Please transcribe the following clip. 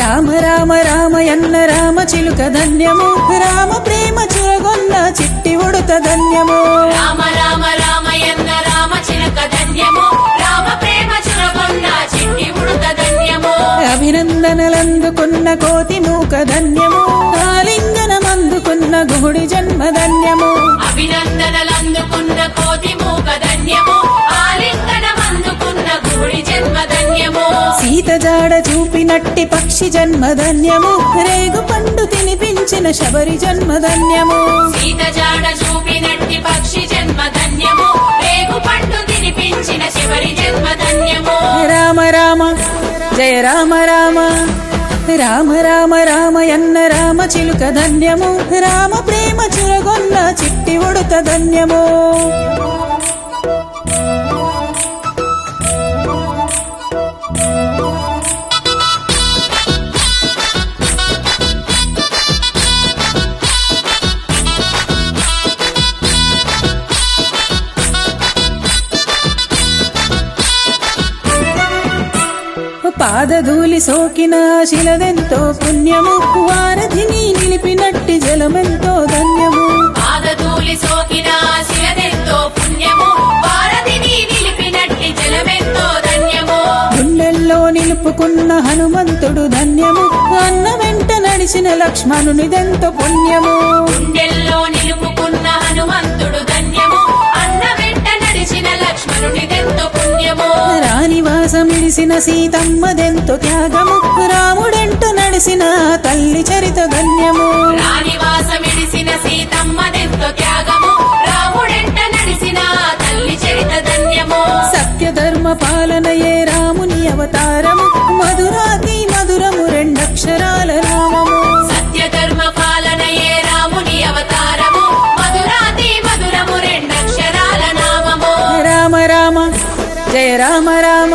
రామ రామ రామ ఎన్న రామ చిలుక ధన్యము. రామ ప్రేమ చురగొన్న చిట్టి ఉడుత ధన్యము. రామ రామ రామ ఎన్న రామ చిలక ధన్యము. రామ ప్రేమ చురగొండ చిట్టి ఉడుత ధన్యము. అభినందనలందుకున్న కోతి మూక ధన్యము. ఆలింగనమందుకున్న గుహుడి జన్మ ధన్యము. అభినందనలందుకున్న కోతి మూక ధన్యము. సీత జాడ చూపినట్టి పక్షి జన్మ ధన్యము రేగు పండు తినిపించిన శబరి జన్మ ధన్యము సీత జాడ చూపినట్టి పక్షి జన్మ ధన్యము రేగు పండు తినిపించిన శివరి జన్మ ధన్యము రామ రామ జయ రామ రామ. రామ రామ రామ ఎన్న రామ చిలుక ధన్యము. రామ ప్రేమ చురగొన్న చిట్టి ఉడుత ధన్యము. పాదధూలి సోకిన శిలదెంతో పుణ్యము వారధిని నిలిపినట్టి జలమెంతో ధన్యము. పాదధూళి సోకిన శిలదెంతో పుణ్యము భారతిని నిలిపినట్టి జలమెంతో ధన్యము. గుండెల్లో నిలుపుకున్న హనుమంతుడు ధన్యము అన్న వెంట నడిచిన లక్ష్మణునిదెంతో పుణ్యము. గుండెల్లో నిలుపుకున్న రాణివాసమిడిసిన సీతమ్మదెంతో త్యాగము రాముడెంట నడిసిన తల్లి చరిత ధన్యము. రాణివాసమిడిసిన సీతమ్మదెంతో త్యాగము రాముడెంట నడిసిన తల్లి చరిత ధన్యము. సత్య ధర్మ పాలనయే రాముని అవతారము మధురాతి మధురము రెండక్షరాల నామము. సత్య ధర్మ పాలనయే రాముని అవతారము మధురాతి మధురము రెండక్షరాల నామము. రామ రామ జయ రామ రామ.